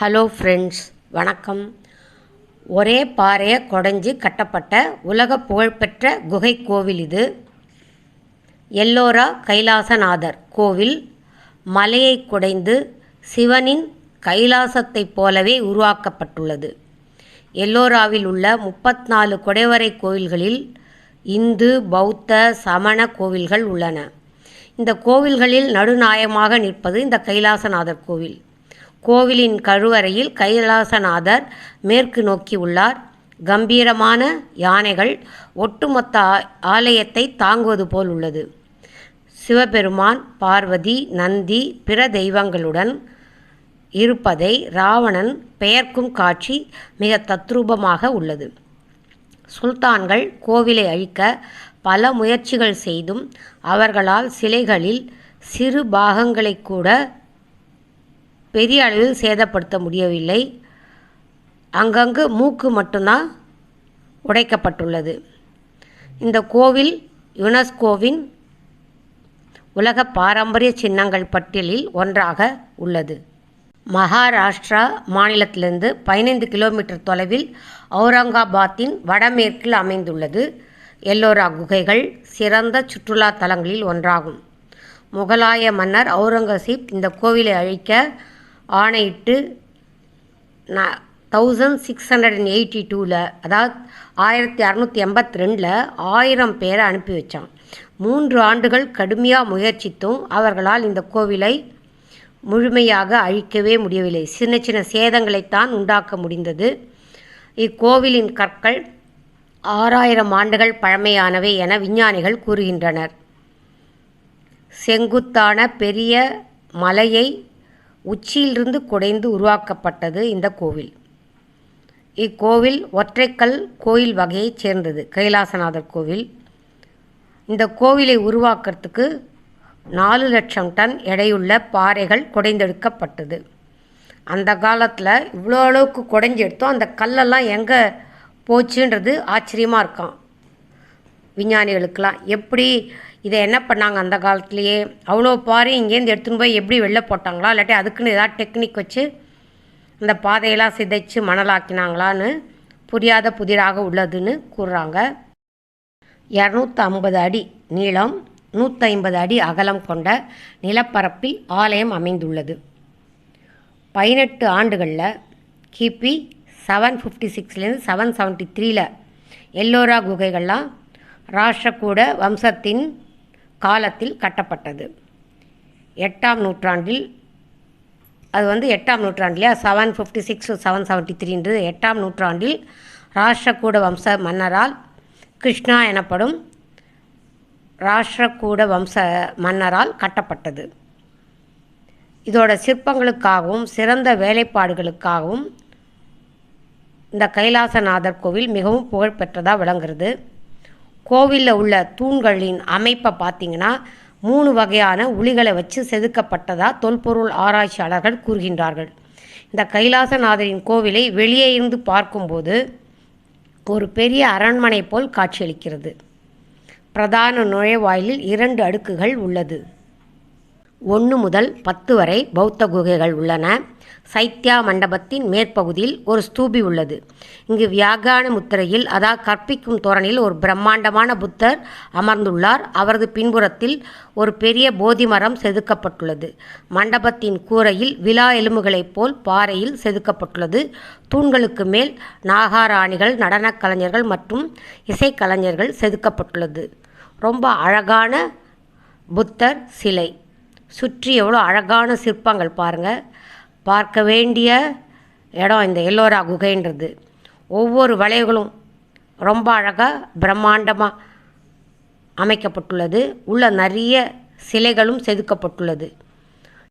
Hello friends வணக்கம். ஒரே பாறையை குடஞ்சி கட்டப்பட்ட உலக புகழ்பெற்ற குகை கோவில் இது. எல்லோரா கைலாசநாதர் கோவில் மலையை குடைந்து சிவனின் கைலாசத்தைப் போலவே உருவாக்கப்பட்டுள்ளது. எல்லோராவில் உள்ள முப்பத்நாலு குடைவரை கோவில்களில் இந்து பௌத்த சமண கோவில்கள் உள்ளன. இந்த கோவில்களில் நடுநாயமாக நிற்பது இந்த கைலாசநாதர் கோவில். கோவிலின் கருவறையில் கைலாசநாதர் மேற்கு நோக்கி உள்ளார். கம்பீரமான யானைகள் ஒட்டுமொத்த ஆ- ஆலயத்தை தாங்குவது போல் உள்ளது. சிவபெருமான் பார்வதி நந்தி பிற தெய்வங்களுடன் இருப்பதை ராவணன் பெயர்க்கும் காட்சி மிக தத்ரூபமாக உள்ளது. சுல்தான்கள் கோவிலை அழிக்க பல முயற்சிகள் செய்தும் அவர்களால் சிலைகளில் சிறு பாகங்களை கூட பெரிய அளவில் சேதப்படுத்த முடியவில்லை. அங்கங்கு மூக்கு மட்டும்தான் உடைக்கப்பட்டுள்ளது. இந்த கோவில் யுனெஸ்கோவின் உலக பாரம்பரிய சின்னங்கள் பட்டியலில் ஒன்றாக உள்ளது. மகாராஷ்டிரா மாநிலத்திலிருந்து பதினைந்து கிலோமீட்டர் தொலைவில் அவுரங்காபாத்தின் வடமேற்கில் அமைந்துள்ளது. எல்லோரா குகைகள் சிறந்த சுற்றுலா தலங்களில் ஒன்றாகும். முகலாய மன்னர் அவுரங்கசீப் இந்த கோவிலை அழிக்க ஆணையிட்டு நான் thousand six hundred and eighty டூவில் அதாவது ஆயிரத்தி அறநூற்றி எண்பத்தி ரெண்டில் ஆயிரம் பேரை அனுப்பி வச்சான். மூன்று ஆண்டுகள் கடுமையாக முயற்சித்தும் அவர்களால் இந்த கோவிலை முழுமையாக அழிக்கவே முடியவில்லை. சின்ன சின்ன சேதங்களைத்தான் உண்டாக்க முடிந்தது. இக்கோவிலின் கற்கள் ஆறாயிரம் ஆண்டுகள் பழமையானவை என விஞ்ஞானிகள் கூறுகின்றனர். செங்குத்தான பெரிய மலையை உச்சியிலிருந்து குடைந்து உருவாக்கப்பட்டது இந்த கோவில். இக்கோவில் ஒற்றைக்கல் கோயில் வகையைச் சேர்ந்தது கைலாசநாதர் கோவில். இந்த கோவிலை உருவாக்குறதுக்கு நாலு லட்சம் டன் எடையுள்ள பாறைகள் குடைந்தெடுக்கப்பட்டது. அந்த காலத்தில் இவ்வளோ அளவுக்கு குடைஞ்செடுத்தோம் அந்த கல்லெல்லாம் எங்கே போச்சுன்றது ஆச்சரியமாக இருக்கான் விஞ்ஞானிகளுக்கெல்லாம் எப்படி இதை என்ன பண்ணாங்க அந்த காலத்துலேயே? அவ்வளோ பாரி இங்கேருந்து எடுத்துன்னு போய் எப்படி வெளில போட்டாங்களா? இல்லாட்டி அதுக்குன்னு ஏதாவது டெக்னிக் வச்சு இந்த பாதையெல்லாம் சிதைச்சு மணலாக்கினாங்களான்னு புரியாத புதிராக உள்ளதுன்னு கூறுறாங்க. இரநூத்தி ஐம்பது அடி நீளம் நூற்றைம்பது அடி அகலம் கொண்ட நிலப்பரப்பில் ஆலயம் அமைந்துள்ளது. பதினெட்டு ஆண்டுகளில் கிபி செவன் ஃபிஃப்டி சிக்ஸ்லேருந்து செவன் செவன்ட்டி த்ரீல எல்லோரா குகைகள்லாம் ராஷ்டிரகூட வம்சத்தின் காலத்தில் கட்டப்பட்டது. எட்டாம் நூற்றாண்டில் அது வந்து எட்டாம் நூற்றாண்டிலே seven fifty six seven seventy த்ரீன்றது எட்டாம் நூற்றாண்டில் ராஷ்டிரகூட வம்ச மன்னரால் கிருஷ்ணா எனப்படும் ராஷ்டிரகூட வம்ச மன்னரால் கட்டப்பட்டது. இதோட சிற்பங்களுக்காகவும் சிறந்த வேலைப்பாடுகளுக்காகவும் இந்த கைலாசநாதர் கோவில் மிகவும் புகழ்பெற்றதாக விளங்குறது கோவிலில் உள்ள தூண்களின் அமைப்பை பார்த்தீங்கன்னா மூணு வகையான உளிகளை வச்சு செதுக்கப்பட்டதாக தொல்பொருள் ஆராய்ச்சியாளர்கள் கூறுகின்றார்கள். இந்த கைலாசநாதரின் கோவிலை வெளியே இருந்து பார்க்கும்போது ஒரு பெரிய அரண்மனை போல் காட்சியளிக்கிறது. பிரதான நுழைவாயிலில் இரண்டு அடுக்குகள் உள்ளது. ஒன்று முதல் பத்து வரை பௌத்த குகைகள் உள்ளன. சைத்யா மண்டபத்தின் மேற்பகுதியில் ஒரு ஸ்தூபி உள்ளது. இங்கு வியாகான முத்திரையில் அதாவது கற்பிக்கும் தோரணில் ஒரு பிரம்மாண்டமான புத்தர் அமர்ந்துள்ளார். அவரது பின்புறத்தில் ஒரு பெரிய போதி மரம் செதுக்கப்பட்டுள்ளது. மண்டபத்தின் கூரையில் விழா எலும்புகளைப் போல் பாறையில் செதுக்கப்பட்டுள்ளது. தூண்களுக்கு மேல் நாகாராணிகள் நடனக் கலைஞர்கள் மற்றும் இசைக்கலைஞர்கள் செதுக்கப்பட்டுள்ளது. ரொம்ப அழகான புத்தர் சிலை. சுற்றி எவ்வளோ அழகான சிற்பங்கள் பாருங்கள் பார்க்க வேண்டிய இடம் இந்த எல்லோரா குகைன்றது. ஒவ்வொரு வளைவுகளும் ரொம்ப அழகாக பிரம்மாண்டமாக அமைக்கப்பட்டுள்ளது. உள்ள நிறைய சிலைகளும் செதுக்கப்பட்டுள்ளது.